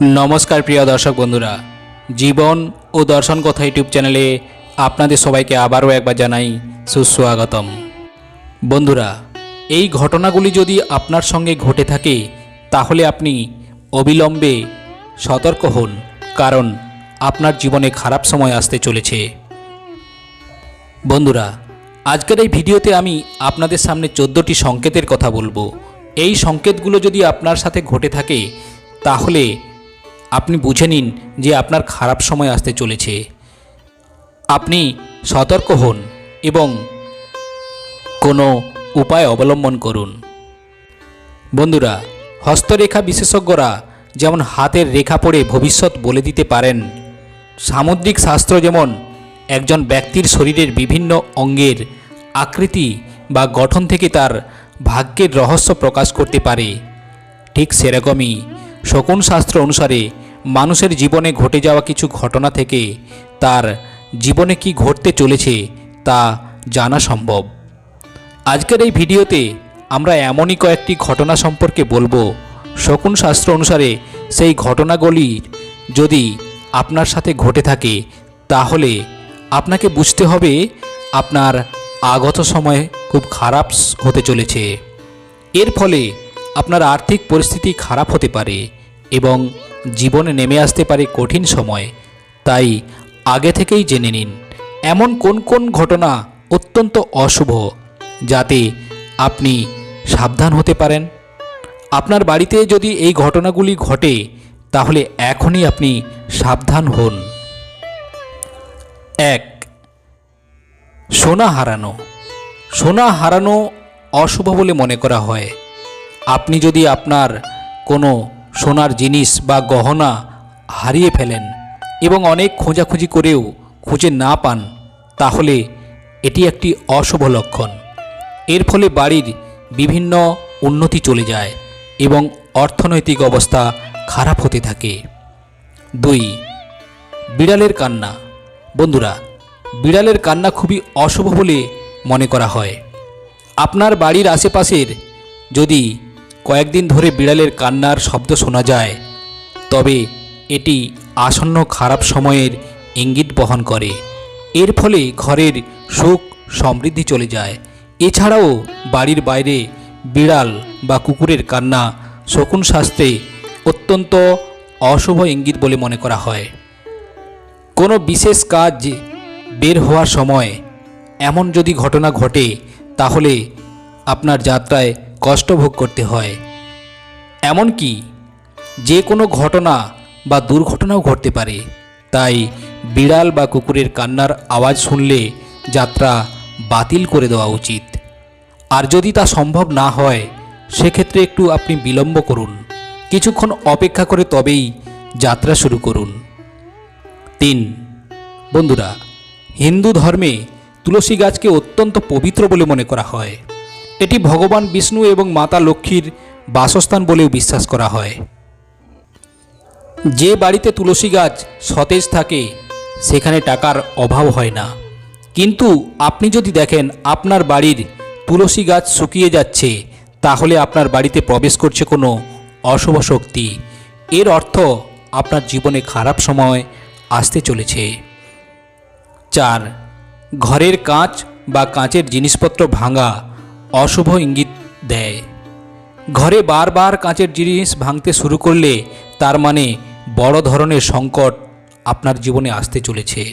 নমস্কার প্রিয় দর্শক বন্ধুরা। জীবন ও দর্শন কথা ইউটিউব চ্যানেলে আপনাদের সবাইকে আবারও একবার জানাই সুস্বাগতম। বন্ধুরা, এই ঘটনাগুলি যদি আপনার সঙ্গে ঘটে থাকে, তাহলে আপনি অবিলম্বে সতর্ক হন, কারণ আপনার জীবনে খারাপ সময় আসতে চলেছে। বন্ধুরা, আজকের এই ভিডিওতে আমি আপনাদের সামনে চোদ্দোটি সংকেতের কথা বলব। এই সংকেতগুলো যদি আপনার সাথে ঘটে থাকে, তাহলে আপনি বুঝে নিন যে আপনার খারাপ সময় আসতে চলেছে। আপনি সতর্ক হন এবং কোনো উপায় অবলম্বন করুন। বন্ধুরা, হস্তরেখা বিশেষজ্ঞরা যেমন হাতের রেখা পড়ে ভবিষ্যৎ বলে দিতে পারেন, সামুদ্রিক শাস্ত্র যেমন একজন ব্যক্তির শরীরের বিভিন্ন অঙ্গের আকৃতি বা গঠন থেকে তার ভাগ্যের রহস্য প্রকাশ করতে পারে, ঠিক সেরকমই শকুন শাস্ত্র অনুসারে মানুষের জীবনে ঘটে যাওয়া কিছু ঘটনা থেকে তার জীবনে কি ঘটতে চলেছে তা জানা সম্ভব। আজকের এই ভিডিওতে আমরা এমনই কয়েকটি ঘটনা সম্পর্কে বলব। শকুন শাস্ত্র অনুসারে সেই ঘটনাগুলির যদি আপনার সাথে ঘটে থাকে, তাহলে আপনাকে বুঝতে হবে আপনার আগত সময় খুব খারাপ হতে চলেছে। এর ফলে আপনার আর্থিক পরিস্থিতি খারাপ হতে পারে এবং জীবনে নেমে আসতে পারে কঠিন সময়। তাই আগে থেকেই জেনে নিন, এমন কোন কোন ঘটনা অত্যন্ত অশুভ যাতে আপনি সাবধান হতে পারেন। আপনার বাড়িতে যদি এই ঘটনাগুলি ঘটে, তাহলে এখনই আপনি সাবধান হন। এক, সোনা হারানো। সোনা হারানো অশুভ বলে মনে করা হয়। আপনি যদি আপনার কোনো সোনার জিনিস বা গহনা হারিয়ে ফেলেন এবং অনেক খোঁজাখুঁজি করেও খুঁজে না পান, তাহলে এটি একটি অশুভ লক্ষণ। এর ফলে বাড়ির বিভিন্ন উন্নতি চলে যায় এবং অর্থনৈতিক অবস্থা খারাপ হতে থাকে। দুই, বিড়ালের কান্না। বন্ধুরা, বিড়ালের কান্না খুবই অশুভ বলে মনে করা হয়। আপনার বাড়ির আশেপাশের যদি কয়েকদিন ধরে বিড়ালের কান্নার শব্দ শোনা যায়, তবে এটি আসন্ন খারাপ সময়ের ইঙ্গিত বহন করে। এর ফলে ঘরের সুখ সমৃদ্ধি চলে যায়। এছাড়াও বাড়ির বাইরে বিড়াল বা কুকুরের কান্না শকুন শাস্ত্রে অত্যন্ত অশুভ ইঙ্গিত বলে মনে করা হয়। কোনো বিশেষ কাজ বের হওয়ার সময় এমন যদি ঘটনা ঘটে, তাহলে আপনার যাত্রায় কষ্ট ভোগ করতে হয়। এমনকি যে কোনো ঘটনা বা দুর্ঘটনাও ঘটতে পারে। তাই বিড়াল বা কুকুরের কান্নার আওয়াজ শুনলে যাত্রা বাতিল করে দেওয়া উচিত। আর যদি তা সম্ভব না হয়, সেক্ষেত্রে একটু আপনি বিলম্ব করুন। কিছুক্ষণ অপেক্ষা করে তবেই যাত্রা শুরু করুন। তিন। বন্ধুরা, হিন্দু ধর্মে তুলসী গাছকে অত্যন্ত পবিত্র বলে মনে করা হয়। এটি ভগবান বিষ্ণু এবং মাতা লক্ষ্মীর বাসস্থান বলেও বিশ্বাস করা হয়। যে বাড়িতে তুলসী গাছ সতেজ থাকে, সেখানে টাকার অভাব হয় না। কিন্তু আপনি যদি দেখেন আপনার বাড়ির তুলসী গাছ শুকিয়ে যাচ্ছে, তাহলে আপনার বাড়িতে প্রবেশ করছে কোনো অশুভ শক্তি। এর অর্থ আপনার জীবনে খারাপ সময় আসতে চলেছে। চার, ঘরের কাঁচ বা কাঁচের জিনিসপত্র ভাঙা অশুভ ইঙ্গিত দেয়। ঘরে বারবার কাঁচের জিনিস ভাঙতে শুরু করলে তার মানে বড় ধরনের সংকট আপনার জীবনে আসতে চলেছে।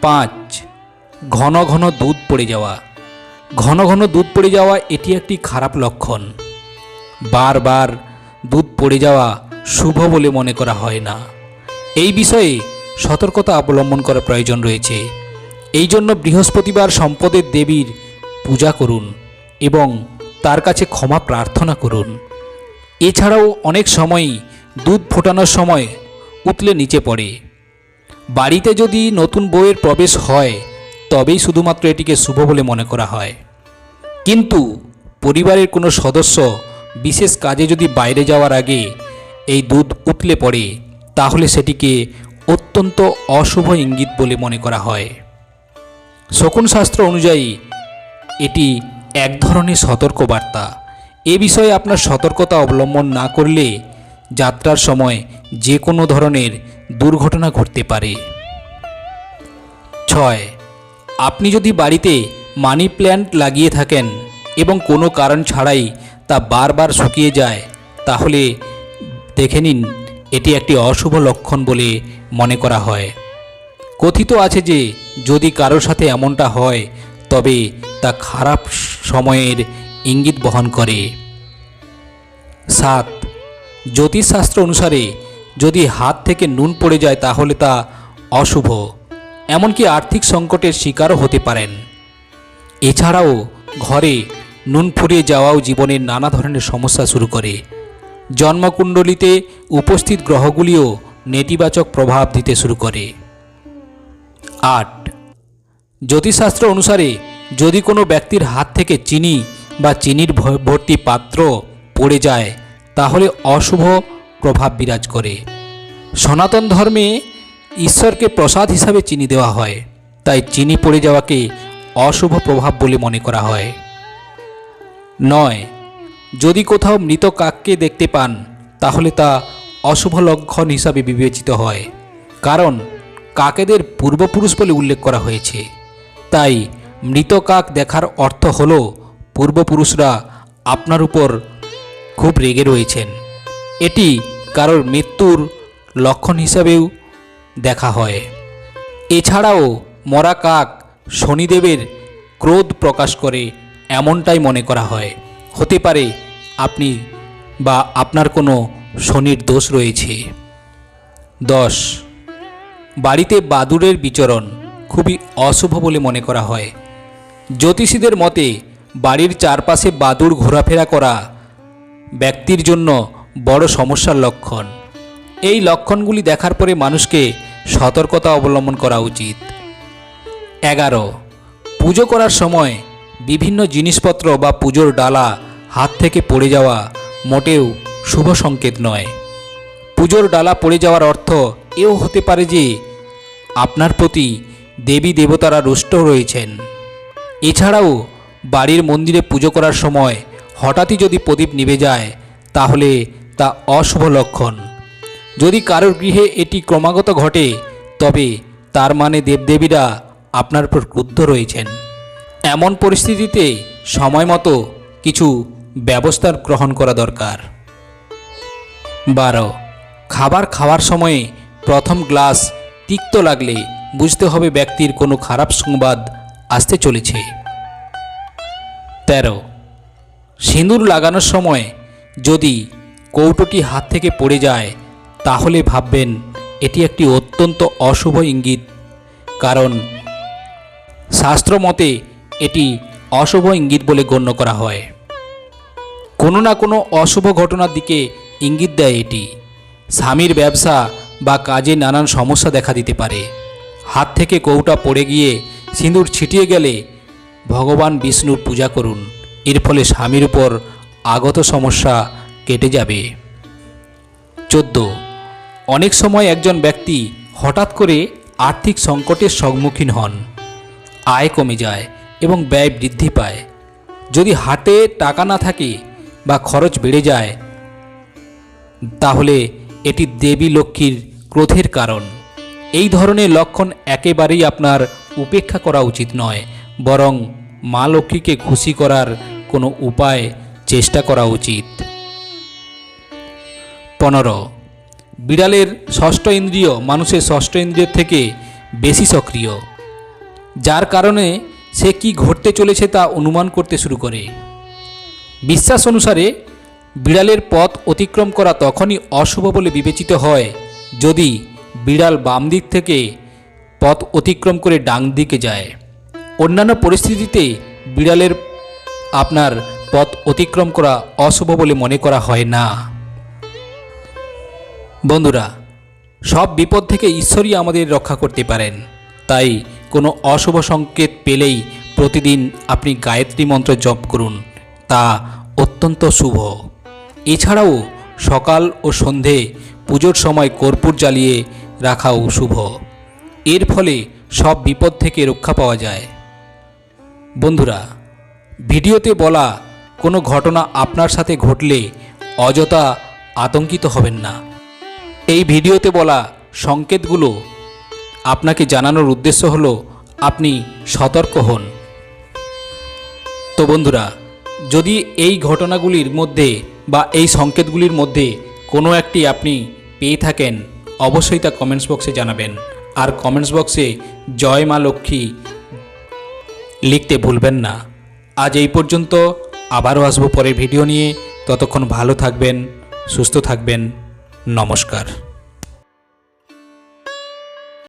পাঁচ, ঘন ঘন দুধ পড়ে যাওয়া। ঘন ঘন দুধ পড়ে যাওয়া এটি একটি খারাপ লক্ষণ। বারবার দুধ পড়ে যাওয়া শুভ বলে মনে করা হয় না। এই বিষয়ে সতর্কতা অবলম্বন করা প্রয়োজন রয়েছে। এই জন্য বৃহস্পতিবার সম্পদের দেবীর পূজা করুন এবং তার কাছে ক্ষমা প্রার্থনা করুন। এছাড়াও অনেক সময়ই দুধ ফোটানোর সময় উতলে নিচে পড়ে। বাড়িতে যদি নতুন বউয়ের প্রবেশ হয়, তবেই শুধুমাত্র এটিকে শুভ বলে মনে করা হয়। কিন্তু পরিবারের কোনো সদস্য বিশেষ কাজে যদি বাইরে যাওয়ার আগে এই দুধ উতলে পড়ে, তাহলে সেটিকে অত্যন্ত অশুভ ইঙ্গিত বলে মনে করা হয়। শকুন শাস্ত্র অনুযায়ী এটি এক ধরনের সতর্কবার্তা। এ বিষয়ে আপনার সতর্কতা অবলম্বন না করলে যাত্রার সময় যে কোনো ধরনের দুর্ঘটনা ঘটতে পারে। ছয়, আপনি যদি বাড়িতে মানি প্ল্যান্ট লাগিয়ে থাকেন এবং কোনো কারণ ছাড়াই তা বারবার শুকিয়ে যায়, তাহলে দেখে নিন, এটি একটি অশুভ লক্ষণ বলে মনে করা হয়। কথিত আছে যে, যদি কারোর সাথে এমনটা হয় তবে তা খারাপ সময়ের ইঙ্গিত বহন করে। সাত, জ্যোতিষশাস্ত্র অনুসারে যদি হাত থেকে নুন পড়ে যায় তাহলে তা অশুভ, এমনকি আর্থিক সংকটের শিকারও হতে পারেন। এছাড়াও ঘরে নুন ফুরিয়ে যাওয়াও জীবনের নানা ধরনের সমস্যা শুরু করে। জন্মকুণ্ডলিতে উপস্থিত গ্রহগুলিও নেতিবাচক প্রভাব দিতে শুরু করে। আট জ্যোতিষশাস্ত্র অনুসারে, যদি কোনো ব্যক্তির হাত থেকে চিনি বা চিনির ভর্তি পাত্র পড়ে যায়, তাহলে অশুভ প্রভাব বিরাজ করে। সনাতন ধর্মে ঈশ্বরকে প্রসাদ হিসাবে চিনি দেওয়া হয়, তাই চিনি পড়ে যাওয়াকে অশুভ প্রভাব বলে মনে করা হয়। নয়, যদি কোথাও মৃত কাককে দেখতে পান, তাহলে তা অশুভ লক্ষণ হিসাবে বিবেচিত হয়, কারণ কাকেদের পূর্বপুরুষ বলে উল্লেখ করা হয়েছে। তাই মৃত কাক দেখার অর্থ হল, পূর্বপুরুষরা আপনার উপর খুব রেগে রয়েছেন। এটি কারোর মৃত্যুর লক্ষণ হিসাবেও দেখা হয়। এছাড়াও মরা কাক শনিদেবের ক্রোধ প্রকাশ করে এমনটাই মনে করা হয়। হতে পারে আপনি বা আপনার কোনো শনির দোষ রয়েছে। দশ। বাড়িতে বাদুড়ের বিচরণ। খুবই অশুভ বলে মনে করা হয়। জ্যোতিষীদের মতে, বাড়ির চারপাশে বাদুড় ঘোরাফেরা করা ব্যক্তির জন্য বড় সমস্যার লক্ষণ। এই লক্ষণগুলি দেখার পরে মানুষকে সতর্কতা অবলম্বন করা উচিত। এগারো, পুজো করার সময় বিভিন্ন জিনিসপত্র বা পুজোর ডালা হাত থেকে পড়ে যাওয়া মোটেও শুভ সংকেত নয়। পুজোর ডালা পড়ে যাওয়ার অর্থ এও হতে পারে যে, আপনার প্রতি দেবী দেবতারা রুষ্ট রয়েছেন। এছাড়াও বাড়ির মন্দিরে পুজো করার সময় হঠাৎই যদি প্রদীপ নিভে যায়, তাহলে তা অশুভ লক্ষণ। যদি কারোর গৃহে এটি ক্রমাগত ঘটে, তবে তার মানে দেবদেবীরা আপনার উপর ক্রুদ্ধ রয়েছেন। এমন পরিস্থিতিতে সময় মতো কিছু ব্যবস্থা গ্রহণ করা দরকার। বারো। খাবার খাওয়ার সময়ে প্রথম গ্লাস তিক্ত লাগলে বুঝতে হবে ব্যক্তির কোনো খারাপ সংবাদ আসতে চলেছে। তেরো। সিঁদুর লাগানোর সময় যদি কৌটোটি হাত থেকে পড়ে যায়, তাহলে ভাববেন এটি একটি অত্যন্ত অশুভ ইঙ্গিত, কারণ শাস্ত্র মতে এটি অশুভ ইঙ্গিত বলে গণ্য করা হয়। কোনো না কোনো অশুভ ঘটনার দিকে ইঙ্গিত দেয় এটি। স্বামীর ব্যবসা বা কাজে নানান সমস্যা দেখা দিতে পারে। হাত থেকে কৌটা পড়ে গিয়ে সিঁদুর ছিটিয়ে গেলে ভগবান বিষ্ণুর পূজা করুন। এর ফলে স্বামীর উপর আগত সমস্যা কেটে যাবে। চোদ্দ। অনেক সময় একজন ব্যক্তি হঠাৎ করে আর্থিক সংকটের সম্মুখীন হন। আয় কমে যায় এবং ব্যয় বৃদ্ধি পায়। যদি হাতে টাকা না থাকে বা খরচ বেড়ে যায়, তাহলে এটি দেবী লক্ষ্মীর ক্রোধের কারণ। এই ধরনের লক্ষণ একেবারেই আপনার উপেক্ষা করা উচিত নয়, বরং মা লক্ষ্মীকে খুশি করার কোনো উপায় চেষ্টা করা উচিত। পনেরো, বিড়ালের ষষ্ঠ ইন্দ্রিয় মানুষের ষষ্ঠ ইন্দ্রিয়ের থেকে বেশি সক্রিয়, যার কারণে সে কি ঘটতে চলেছে তা অনুমান করতে শুরু করে। বিশ্বাস অনুসারে বিড়ালের পথ অতিক্রম করা তখনই অশুভ বলে বিবেচিত হয় যদি বিড়াল বাম দিক থেকে পথ অতিক্রম করে ডান দিকে যায়। অন্যান্য পরিস্থিতিতে বিড়ালের আপনার পথ অতিক্রম করা অশুভ বলে মনে করা হয় না। বন্ধুরা, সব বিপদ থেকে ঈশ্বরই আমাদের রক্ষা করতে পারেন। তাই কোনো অশুভ সংকেত পেলেই প্রতিদিন আপনি গায়ত্রী মন্ত্র জপ করুন। তা অত্যন্ত শুভ। এছাড়াও সকাল ও সন্ধে পুজোর সময় কর্পূর জ্বালিয়ে রাখাও শুভ। এর ফলে সব বিপদ থেকে রক্ষা পাওয়া যায়। বন্ধুরা, ভিডিওতে বলা কোনো ঘটনা আপনার সাথে ঘটলে অযথা আতঙ্কিত হবেন না। এই ভিডিওতে বলা সংকেতগুলো আপনাকে জানানোর উদ্দেশ্য হলো আপনি সতর্ক হন। তো বন্ধুরা, যদি এই ঘটনাগুলির মধ্যে বা এই সংকেতগুলির মধ্যে কোনো একটি আপনি পেয়ে থাকেন অবশ্যই তা কমেন্টস বক্সে জানাবেন। আর কমেন্টস বক্সে জয় মা লক্ষ্মী লিখতে ভুলবেন না। আজ এই পর্যন্ত আবারও আসব পরের ভিডিও নিয়ে। ততক্ষণ ভালো থাকবেন, সুস্থ থাকবেন। নমস্কার।